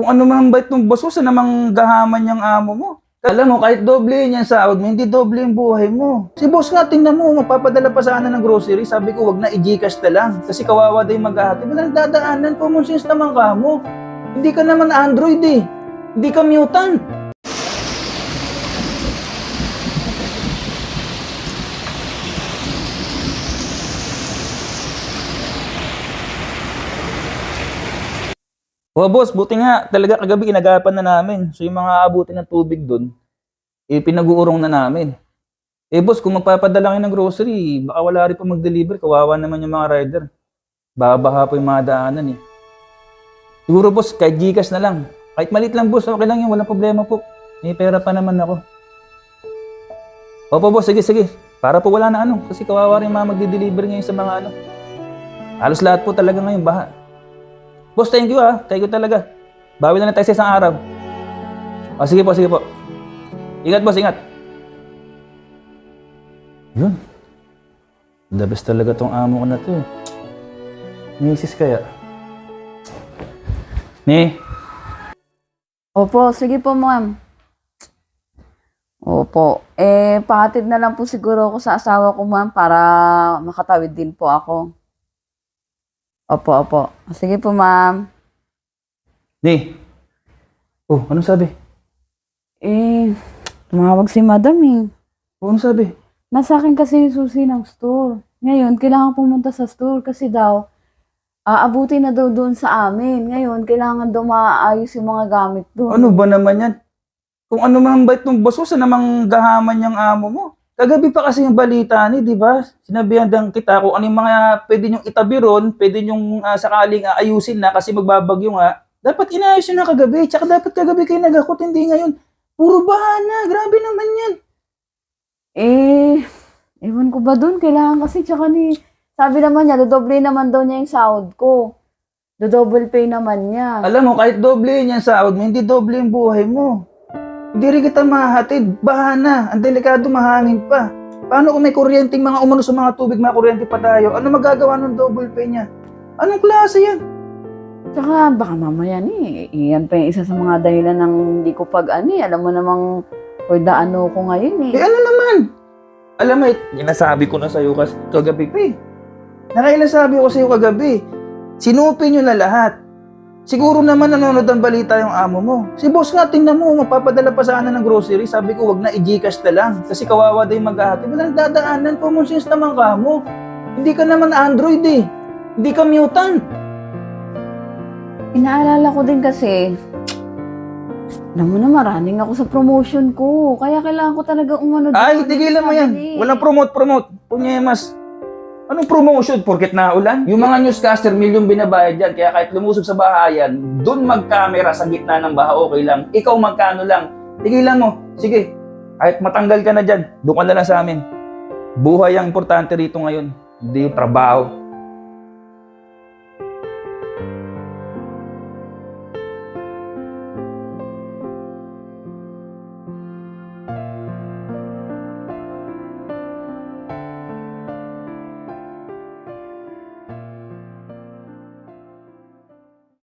Kung ano man bait ng boss sa namang gahaman yung amo mo. Alam mo, kahit doble yun yung sahod mo, hindi doble yung buhay mo. Si boss nga, tingnan mo, magpapadala pa sana ng grocery. Sabi ko, wag na i-gcash na lang. Kasi kawawa din maghahati. Walang dadaanan, common sense naman ka mo. Hindi ka naman Android eh. Hindi ka mutant. O boss, buti nga talaga kagabi kinagapan na namin. So yung mga abutin ng tubig doon, eh pinag-uurong na namin. Eh boss, kung magpapadala kayo ng grocery, baka wala rin pa mag-deliver. Kawawa naman yung mga rider. Babaha po yung mga daanan eh. Siguro boss, kahit Gcash na lang. Kahit maliit lang boss, okay lang yun. Walang problema po. May pera pa naman ako. Opo boss, sige sige. Para po wala na ano. Kasi kawawa rin yung mga magdi-deliver ngayon sa mga ano. Halos lahat po talaga ngayon baha. Boss, thank you ah. Thank you talaga. Bawi na lang tayo sa isang araw. O, sige po, sige po. Ingat boss, ingat. Yun. The best talaga tong amo ko na to. eh. Misis kaya. Ni, Opo, sige po ma'am. Opo. Eh, pahatid na lang po siguro ako sa asawa ko ma'am para makatawid din po ako. Opo, opo. Sige po ma'am. ni. Oh, anong sabi? Eh, tumawag si madam eh. Oh, anong sabi? Nasa akin kasi yung susi ng store. Ngayon, kailangan pumunta sa store kasi daw, aabuti na daw doon sa amin. Ngayon, kailangan daw maayos yung mga gamit doon. Ano ba naman yan? Kung ano man bait ng boss mo, sa namang gahaman yung amo mo. Kagabi pa kasi yung balita ni, di ba? Sinabihan din kita kung ano yung mga pwede nyong itabi ron, pwede nyong ah, sakaling ah, ayusin na kasi magbabagyo nga. Dapat inayos yun na kagabi. Tsaka dapat kagabi kayo nagakot, hindi ngayon. Puro bahana. Grabe naman yan. Eh, ewan ko ba doon? Kailangan kasi, tsaka ni, sabi naman niya, dodoble naman daw niya yung sahod ko. Dodouble pay naman niya. Alam mo, kahit doble yung sahod mo, hindi doble yung buhay mo. Hindi rin kita mahatid. Bahana. Ang delikado mahangin pa. Paano kung may kuryenteng mga umano sa mga tubig, mga kuryente pa tayo? Ano magagawa ng double pay niya? Anong klase yan? Tsaka, baka mamaya ni, iyan pa yung isa sa mga dahilan ng hindi ko pag ani. Alam mo namang, for the ano ko ngayon eh. Eh ano naman? Alam mo, eh, ginasabi ko na sa'yo kas kagabi pa eh. Nakailasabi ko sa'yo kagabi. Sinupi nyo na lahat. Siguro naman nanonood ang balita yung amo mo. Si boss nga, tingnan mo, magpapadala pa sana ng grocery. Sabi ko, wag na i-gcash na lang. Kasi kawawa din maghahati. Walang dadaanan, common sense naman ka mo. Hindi ka naman Android eh. Hindi ka mutant. Inaalala ko din kasi, alam mo na, maraming ako sa promotion ko. Kaya kailangan ko talaga umano Ay, tigilan mo yan. Walang promote-promote. Punyemas. Anong promotion? Porket naulan? Yung mga newscaster, milyong binabayad dyan. Kaya kahit lumusog sa bahayan, dun mag-camera sa gitna ng baha, okay lang. Ikaw magkano lang. Tigilan mo. Sige. Kahit matanggal ka na dyan, doon ka na lang sa amin. Buhay ang importante rito ngayon. Hindi yung trabaho.